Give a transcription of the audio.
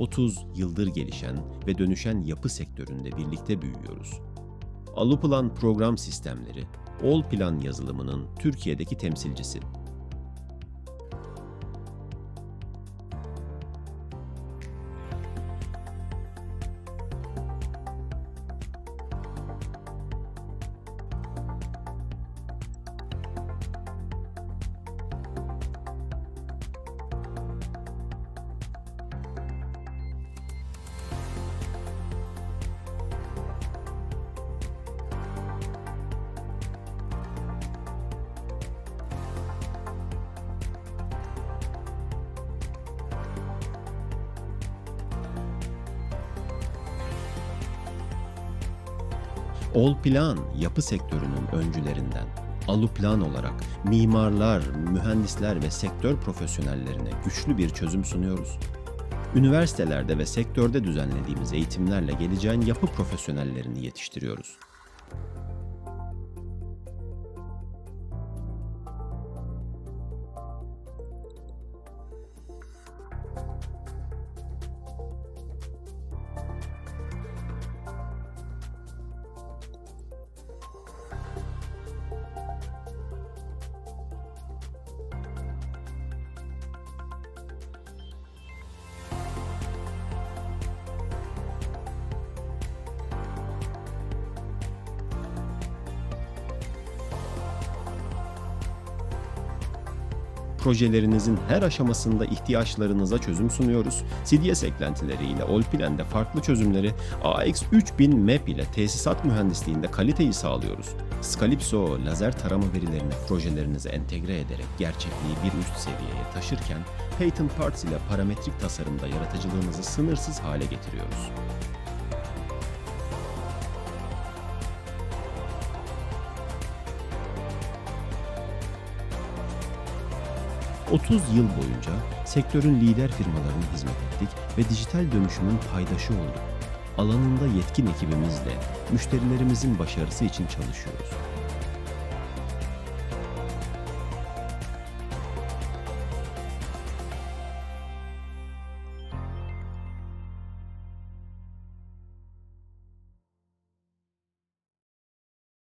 30 yıldır gelişen ve dönüşen yapı sektöründe birlikte büyüyoruz. Aluplan program sistemleri, Allplan yazılımının Türkiye'deki temsilcisi. Allplan yapı sektörünün öncülerinden. Aluplan olarak mimarlar, mühendisler ve sektör profesyonellerine güçlü bir çözüm sunuyoruz. Üniversitelerde ve sektörde düzenlediğimiz eğitimlerle geleceğin yapı profesyonellerini yetiştiriyoruz. Projelerinizin her aşamasında ihtiyaçlarınıza çözüm sunuyoruz. CDS eklentileriyle Allplan'de farklı çözümleri, AX3000 MAP ile tesisat mühendisliğinde kaliteyi sağlıyoruz. Scalypso lazer tarama verilerini projelerinize entegre ederek gerçekliği bir üst seviyeye taşırken, Patent Parts ile parametrik tasarımda yaratıcılığınızı sınırsız hale getiriyoruz. ...30 yıl boyunca sektörün lider firmalarına hizmet ettik ve dijital dönüşümün paydaşı olduk. Alanında yetkin ekibimizle müşterilerimizin başarısı için çalışıyoruz.